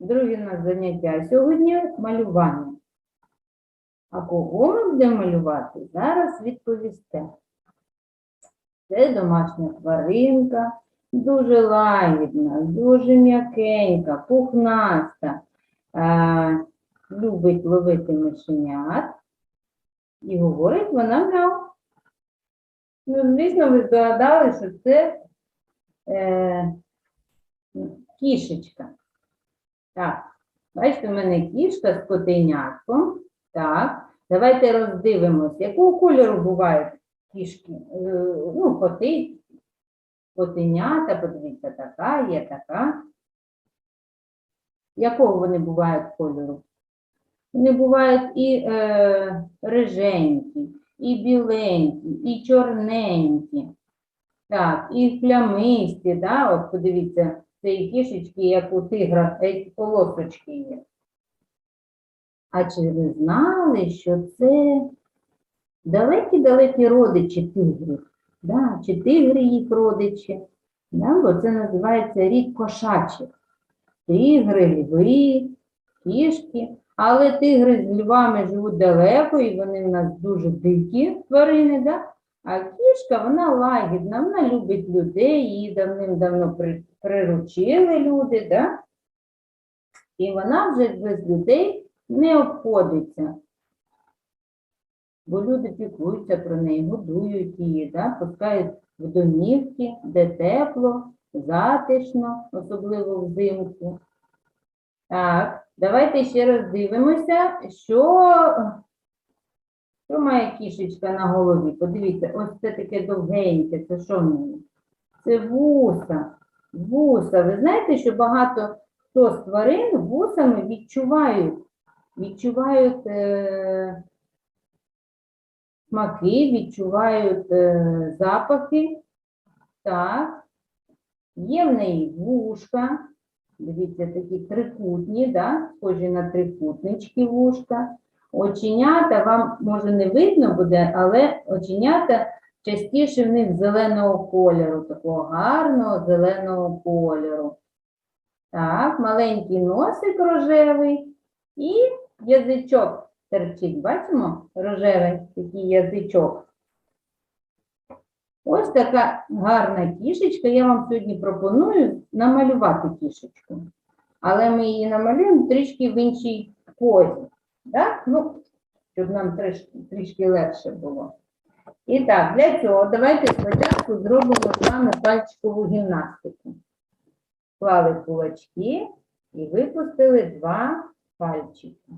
Друге у нас заняття сьогодні малювання. А кого ми будемо малювати? Зараз відповісте. Це домашня тваринка, дуже лагідна, дуже м'якенька, пухнаста, е, любить ловити мишенят. І говорить вона мяу. Ну, звісно, ви здогадали, що це е, кішечка. Так, бачите, в мене кішка з котенятком. Так, давайте роздивимось, якого кольору бувають кішки, Е, ну, коти, котенята, подивіться, така є, така. Якого вони бувають кольору? Вони бувають і е, риженькі, і біленькі, і чорненькі. Так, і плямисті, да? от подивіться, це кішечки, як у тигра, е, полосочки є. А чи ви знали, що це далекі-далекі родичі тигрів? Да? Чи тигри їх родичі? Да? Бо це називається рід кошачих. Тигри, льви, кішки. Але тигри з львами живуть далеко, і вони в нас дуже дикі тварини, да? А кішка, вона лагідна, вона любить людей, її давним-давно приручили люди, да? і вона вже без людей не обходиться. Бо люди піклуються про неї, годують її, да? пускають в домівки, де тепло, затишно, особливо взимку. Так, давайте ще раз дивимося, що, що має кішечка на голові. Подивіться, ось це таке довгеньке, це що в неї? Це вуса. Вуса. Ви знаєте, що багато хто з тварин вусами відчувають, відчувають е, смаки, відчувають е, запахи. Так. Є в неї вушка. Дивіться, такі трикутні, да? схожі на трикутнички вушка. Оченята вам може не видно буде, але оченята частіше в них зеленого кольору, такого гарного зеленого кольору. Так, маленький носик рожевий і язичок терчить. Бачимо? Рожевий такий язичок. Ось така гарна кішечка. Я вам сьогодні пропоную намалювати кішечку. Але ми її намалюємо трішки в іншій позі. Так? Ну, щоб нам трішки, трішки легше було. І так, для цього давайте спочатку зробимо з вами пальчикову гімнастику. Клали кулачки і випустили два пальчики.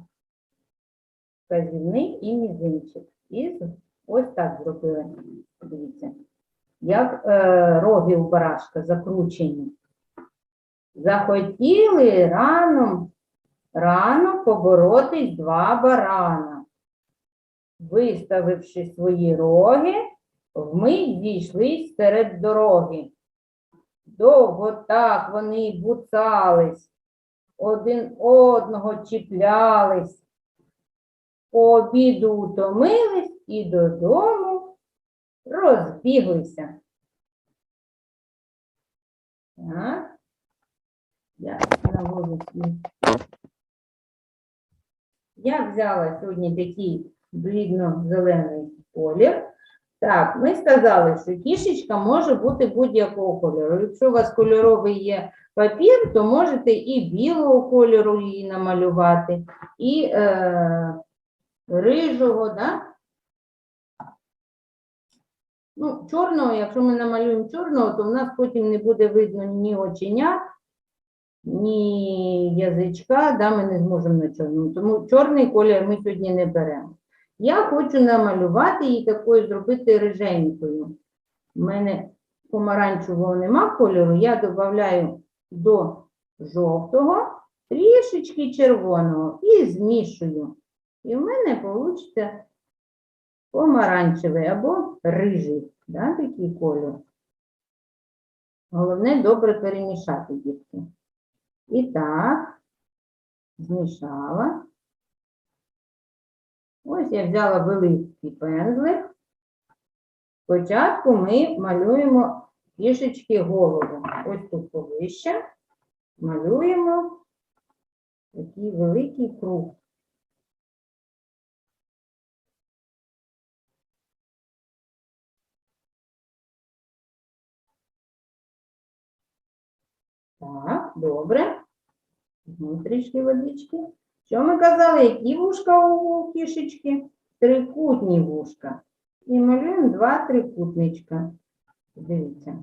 Вказівний і мізинчик. І ось так зробили. Дивіться. Як е, роги у барашка закручені. Захотіли рано, рано поборотись два барана. Виставивши свої роги, вмить зійшлись серед дороги. Довго так вони буцались, один одного чіплялись, по обіду утомились і додому розбіглися. Так. Я навожу свій. Я взяла сьогодні такий блідно-зелений колір. Так, ми сказали, що кішечка може бути будь-якого кольору. Якщо у вас кольоровий є папір, то можете і білого кольору її намалювати, і е, рижого, да? Ну, чорного, якщо ми намалюємо чорного, то в нас потім не буде видно ні оченят, ні язичка, да, ми не зможемо на чорному. Тому чорний колір ми сьогодні не беремо. Я хочу намалювати її такою, зробити риженькою. У мене помаранчевого нема кольору, я додаю до жовтого трішечки червоного і змішую. І в мене вийде помаранчевий або рижий, да, такий кольор. Головне добре перемішати дітки. І так, змішала. Ось я взяла великий пензлик. Спочатку ми малюємо кішечки голову. Ось тут повище малюємо Такий великий круг. Так, добре. Ну, трішки водички. Що ми казали? Які вушка у кішечки? Трикутні вушка. І малюємо два трикутничка. Дивіться.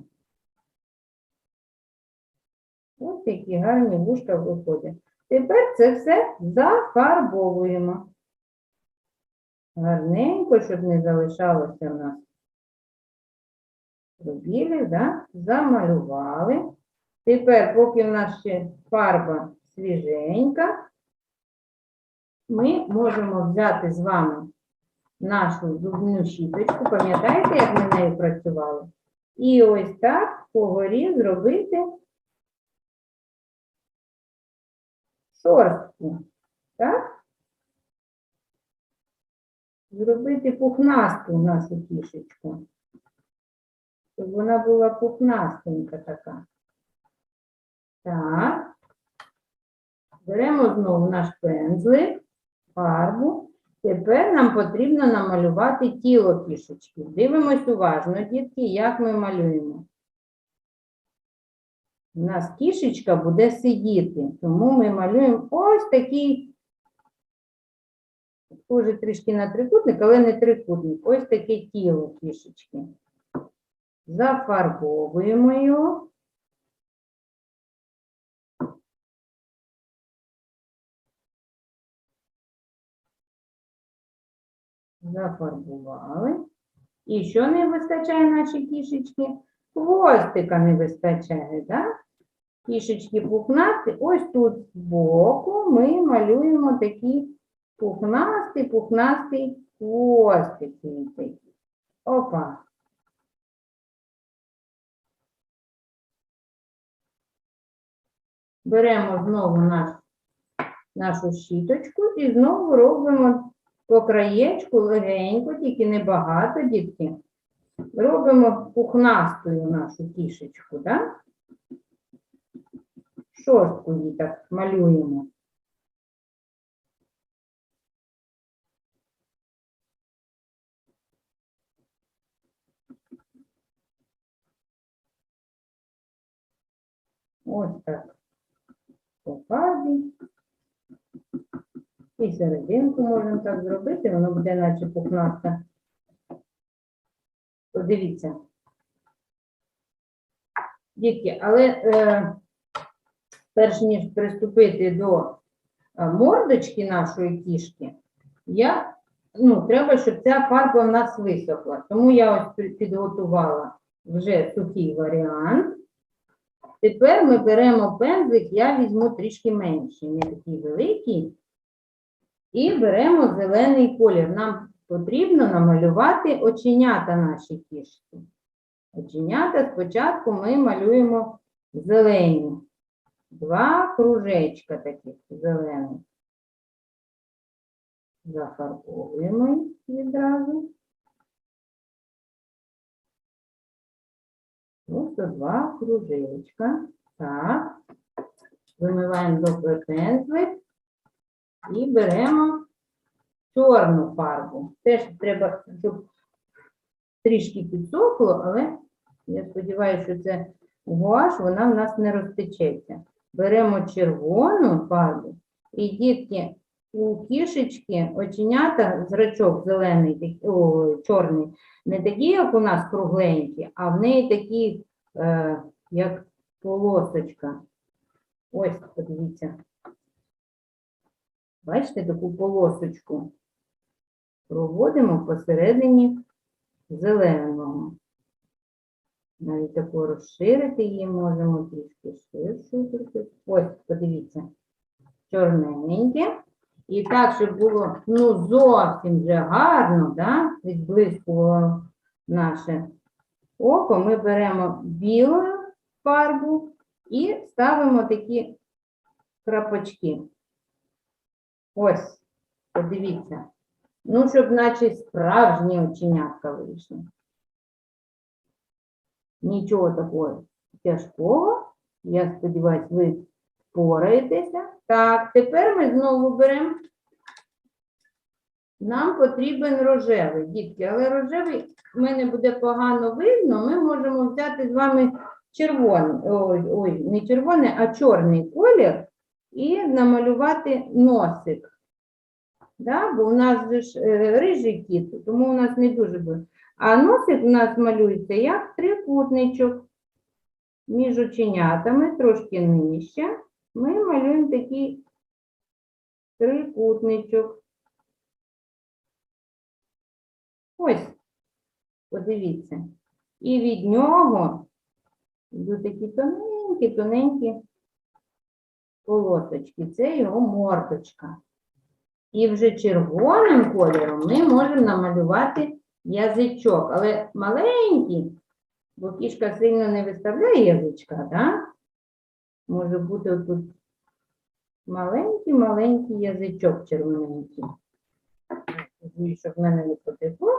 Ось які гарні вушка виходять. Тепер це все зафарбовуємо. Гарненько, щоб не залишалося в нас пробілів, да? замалювали. Тепер, поки в нас ще фарба свіженька, ми можемо взяти з вами нашу зубну щіточку. Пам'ятаєте, як ми нею працювали? І ось так по горі зробити шорстку. Так? Зробити пухнасту нашу кішечку. Щоб вона була пухнастенька така. Так. Беремо знову наш пензлик, фарбу. Тепер нам потрібно намалювати тіло кішечки. Дивимось уважно, дітки, як ми малюємо. У нас кішечка буде сидіти, тому ми малюємо ось такий, схоже трішки на трикутник, але не трикутник. Ось таке тіло кішечки. Зафарбовуємо його. Зафарбували. І що не вистачає нашій кішечки? Хвостика не вистачає, так? Кішечки пухнасті. Ось тут збоку ми малюємо такий пухнастий, пухнастий хвостик. Опа. Беремо знову наш, нашу щіточку і знову робимо по краєчку легенько, тільки небагато, дітки. Робимо пухнастою нашу кішечку, да? Шорстку її так малюємо. Ось так. По фарбі. І серединку можемо так зробити, воно буде наче пухнаста. Подивіться. Дітки, але е, перш ніж приступити до е, мордочки нашої кішки, я, ну, треба, щоб ця фарба в нас висохла. Тому я ось підготувала вже сухий варіант. Тепер ми беремо пензлик, я візьму трішки менший, не такий великий. І беремо зелений колір. Нам потрібно намалювати оченята наші кішки. Оченята спочатку ми малюємо зелені. Два кружечка таких зелених. Зафарбовуємо їх відразу. Просто два кружечка. Так. Вимиваємо добре пензлик. І беремо чорну фарбу. Теж треба, щоб трішки підсохло, але я сподіваюся, що це гуаш, вона в нас не розтечеться. Беремо червону фарбу, і дітки у кішечки оченята, зрачок зелений, о, чорний, не такі, як у нас кругленькі, а в неї такі, е, як полосочка. Ось, подивіться. Бачите таку полосочку? Проводимо посередині зеленого. Навіть таку розширити її можемо трішки ширшу. Ось, подивіться, чорненьке. І так, щоб було ну, зовсім вже гарно, да? відблискувало наше око, ми беремо білу фарбу і ставимо такі крапочки. Ось, подивіться. Ну, щоб наче справжні оченятка вийшли. Нічого такого тяжкого. Я сподіваюся, ви Впораєтеся. Так, тепер ми знову беремо. Нам потрібен рожевий, дітки, але рожевий в мене буде погано видно. Ми можемо взяти з вами червоний, ой, ой, не червоний, а чорний колір і намалювати носик. Да? Бо у нас же ж е, рижий кіт, тому у нас не дуже буде. А носик у нас малюється як трикутничок між оченятами, трошки нижче. Ми малюємо такий трикутничок. Ось, подивіться. І від нього йдуть такі тоненькі, тоненькі полосочки. Це його мордочка. І вже червоним кольором ми можемо намалювати язичок, але маленький, бо кішка сильно не виставляє язичка, да? Може бути отут маленький-маленький язичок червоненький. Надіюсь, щоб в мене не потекло.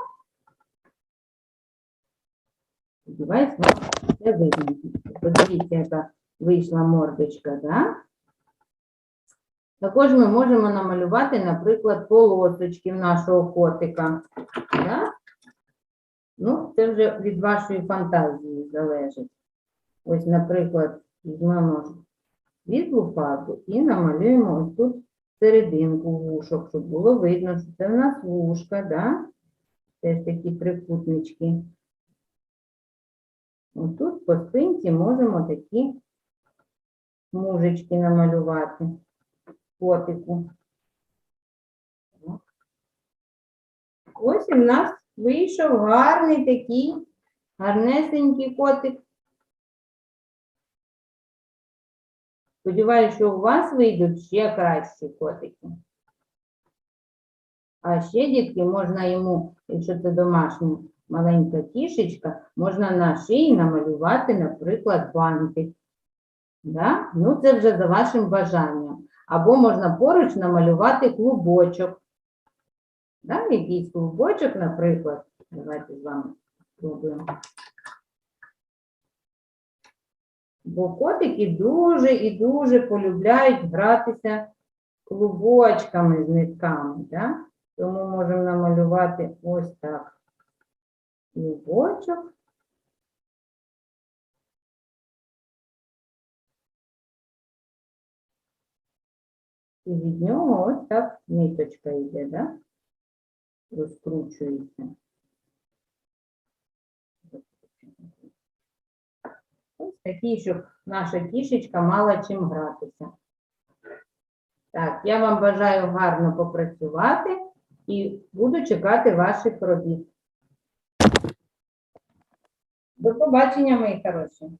Сподіваюсь, вам все видно. Подивіться, яка вийшла мордочка, да? Також ми можемо намалювати, наприклад, полосочки нашого котика. Да? Ну, це вже від вашої фантазії залежить. Ось, наприклад, візьмемо світлу фарбу і намалюємо ось тут серединку вушок, щоб було видно, що це в нас вушка, да? Теж такі трикутнички. Ось тут по спинці можемо такі мужички намалювати котику. Ось в нас вийшов гарний такий гарнесенький котик. Сподіваюся, що у вас вийдуть ще кращі котики. А ще, дітки, можна йому, якщо це домашня маленька кішечка, можна на шиї намалювати, наприклад, бантик. Да? Ну, це вже за вашим бажанням. Або можна поруч намалювати клубочок. Да? Якийсь клубочок, наприклад. Давайте з вами спробуємо. Бо котики дуже і дуже полюбляють гратися клубочками з нитками. Да? Тому можемо намалювати ось так клубочок. І від нього ось так ниточка йде, да? Розкручується. Ось такий, щоб наша кішечка мала чим гратися. Так, я вам бажаю гарно попрацювати і буду чекати ваших робіт. До побачення, мої хороші.